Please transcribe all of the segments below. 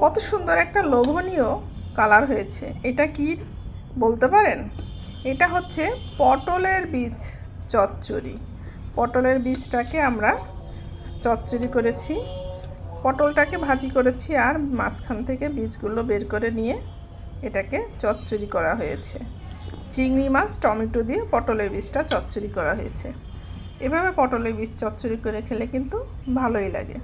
কত সুন্দর একটা লোভনীয় কালার হয়েছে। এটা কি বলতে পারেন? এটা হচ্ছে পটলের বীজ চচ্চড়ি। পটলের বীজটাকে আমরা চচ্চড়ি করেছি, পটলটাকে ভাজি করেছি আর মাঝখান থেকে বীজগুলো বের করে নিয়ে এটাকে চচ্চড়ি করা হয়েছে। চিংড়ি মাছ, টমেটো দিয়ে পটলের বীজটা চচ্চড়ি করা হয়েছে। এভাবে পটলের বীজ চচ্চড়ি করে খেলে কিন্তু ভালোই লাগে।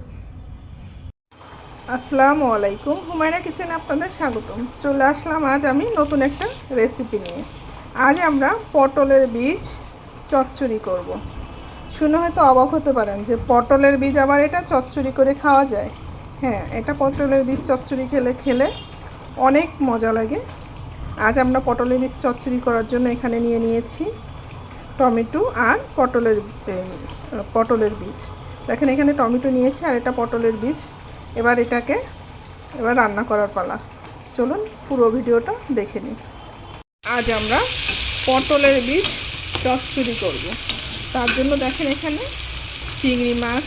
আসসালামু আলাইকুম। হুমায়রা কিচেনে আপনাদের স্বাগতম। চলে আসলাম আজ আমি নতুন একটা রেসিপি নিয়ে। আজ আমরা পটলের বীজ চচ্চড়ি করব। শুনে হয়তো অবাক হতে পারেন যে পটলের বীজ আবার এটা চচ্চড়ি করে খাওয়া যায়। হ্যাঁ এটা পটলের বীজ চচ্চড়ি খেলে খেলে অনেক মজা লাগে। আজ আমরা পটলের বীজ চচ্চড়ি করার জন্য এখানে নিয়ে নিয়েছি টমেটো আর পটলের পটলের বীজ। দেখেন এখানে টমেটো নিয়েছি আর এটা পটলের বীজ। এবার এটাকে এবার রান্না করার পালা। চলুন পুরো ভিডিওটা দেখে নিই। আজ আমরা পটলের বীজ চচ্চড়ি করব। তার জন্য দেখেন এখানে চিংড়ি মাছ,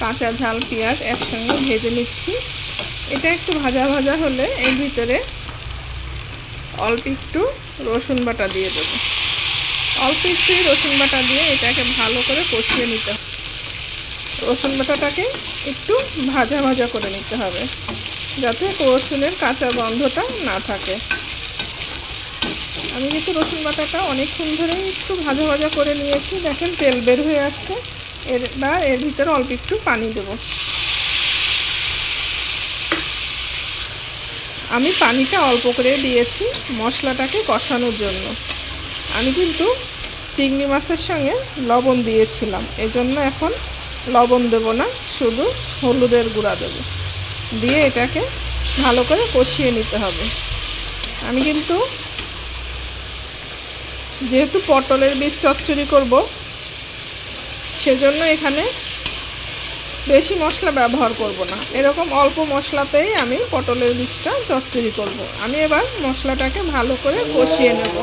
কাঁচা ঝাল, পেঁয়াজ একসঙ্গে ভেজে নিচ্ছি। এটা একটু ভাজা ভাজা হলে এর ভিতরে অল্প একটু রসুন বাটা দিয়ে দেবো। অল্প একটু রসুন বাটা দিয়ে এটাকে ভালো করে কষিয়ে নিতে হবে। রসুন বাটাটাকে একটু ভাজা ভাজা করে নিতে হবে, যাতে রসুনের কাঁচা গন্ধটা না থাকে। আমি কিন্তু রসুন বাটাটা অনেকক্ষণ ধরে একটু ভাজা ভাজা করে নিয়েছি। দেখেন, তেল বের হয়ে আসছে। এর বা এর ভিতরে অল্প একটু পানি দেবো। আমি পানিটা অল্প করে দিয়েছি মশলাটাকে কষানোর জন্য। আমি কিন্তু চিংড়ি মাছের সঙ্গে লবণ দিয়েছিলাম। এই জন্য এখন লবণ দেব না, শুধু হলুদের গুঁড়া দেব। দিয়ে এটাকে ভালো করে কষিয়ে নিতে হবে। আমি কিন্তু যেহেতু পটলের বীজ চচ্চড়ি করব, সেজন্য এখানে বেশি মশলা ব্যবহার করব না। এরকম অল্প মশলাতেই আমি পটলের বীজটা চচ্চড়ি করব। আমি এবার মশলাটাকে ভালো করে কষিয়ে নেব।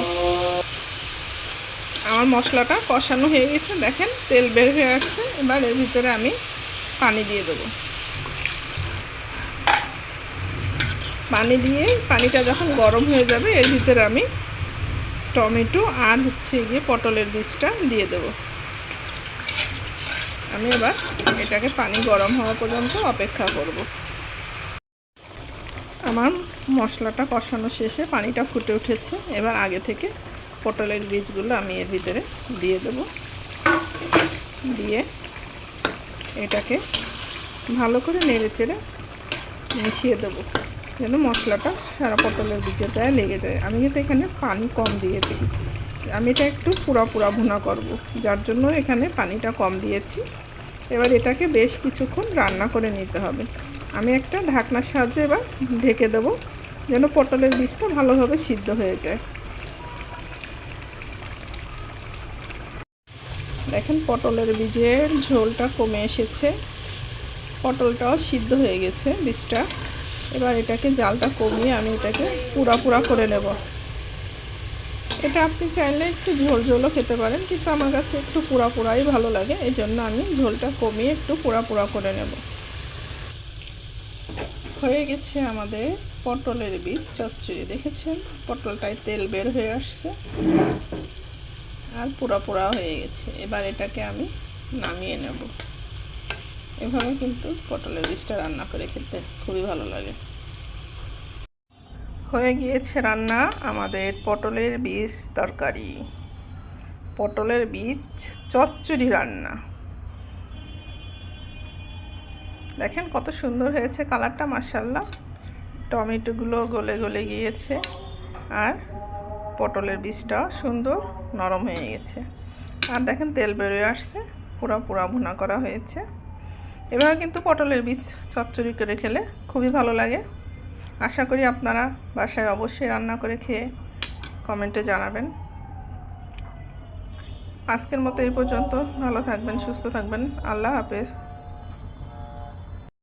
আমার মশলাটা কষানো হয়ে গেছে। দেখেন, তেল বের হয়ে আসছে। এবার এর ভিতরে আমি পানি দিয়ে দেবো। পানি দিয়ে, পানিটা যখন গরম হয়ে যাবে, এর ভিতরে আমি টমেটো আর হচ্ছে গিয়ে পটলের বীজটা দিয়ে দেবো। আমি এবার এটাকে পানি গরম হওয়া পর্যন্ত অপেক্ষা করব। আমার মশলাটা কষানো শেষে পানিটা ফুটে উঠেছে। এবার আগে থেকে পটলের বীজগুলো আমি এর ভিতরে দিয়ে দেব। দিয়ে এটাকে ভালো করে নেড়ে চেড়ে মিশিয়ে দেবো, যেন মশলাটা সারা পটলের বীজের গায়ে লেগে যায়। আমি কিন্তু এখানে পানি কম দিয়েছি। আমি এটা একটু পুরা পুরা ভুনা করব, যার জন্য এখানে পানিটা কম দিয়েছি। এবার এটাকে বেশ কিছুক্ষণ রান্না করে নিতে হবে। আমি একটা ঢাকনার সাহায্যে এবার ঢেকে দেবো, যেন পটলের বীজটা ভালোভাবে সিদ্ধ হয়ে যায়। দেখেন পটলের বীজের ঝোলটা কমে এসেছে। পটলটাও সিদ্ধ হয়ে গেছে বীজটা। এবার এটাকে জালটা কমিয়ে আমি এটাকে পুরা পুরা করে নেব। এটা আপনি চাইলে একটু ঝোল ঝোলও খেতে পারেন, কিন্তু আমার কাছে একটু পুরা পুরাই ভালো লাগে এই জন্য আমি ঝোলটা কমিয়ে একটু পুরা পুরা করে নেব। হয়ে গেছে আমাদের পটলের বীজ, চচ্চড়ি দেখেছেন? পটলটায় তেল বের হয়ে আসছে। আর পোড়া পোড়া হয়ে গেছে। এবার এটাকে আমি নামিয়ে নেব। এভাবে কিন্তু পটলের বীজটা রান্না করে খেতে খুবই ভালো লাগে। হয়ে গিয়েছে রান্না আমাদের পটলের বীজ তরকারি। পটলের বীজ চচ্চড়ি রান্না। দেখেন কত সুন্দর হয়েছে কালারটা মাসাল্লাহ টমেটোগুলো গলে গলে গিয়েছে। আর পটলের বীজটাও সুন্দর নরম হয়ে গেছে। আর দেখেন, তেল বেরোয় আসছে, পুরা পুরা ভুনা করা হয়েছে। এভাবে কিন্তু পটলের বীজ চচ্চড়ি করে খেলে খুবই ভালো লাগে। আশা করি আপনারা বাসায় অবশ্যই রান্না করে খেয়ে কমেন্টে জানাবেন। আজকের মতো এই পর্যন্ত। ভালো থাকবেন, সুস্থ থাকবেন। আল্লাহ হাফেজ।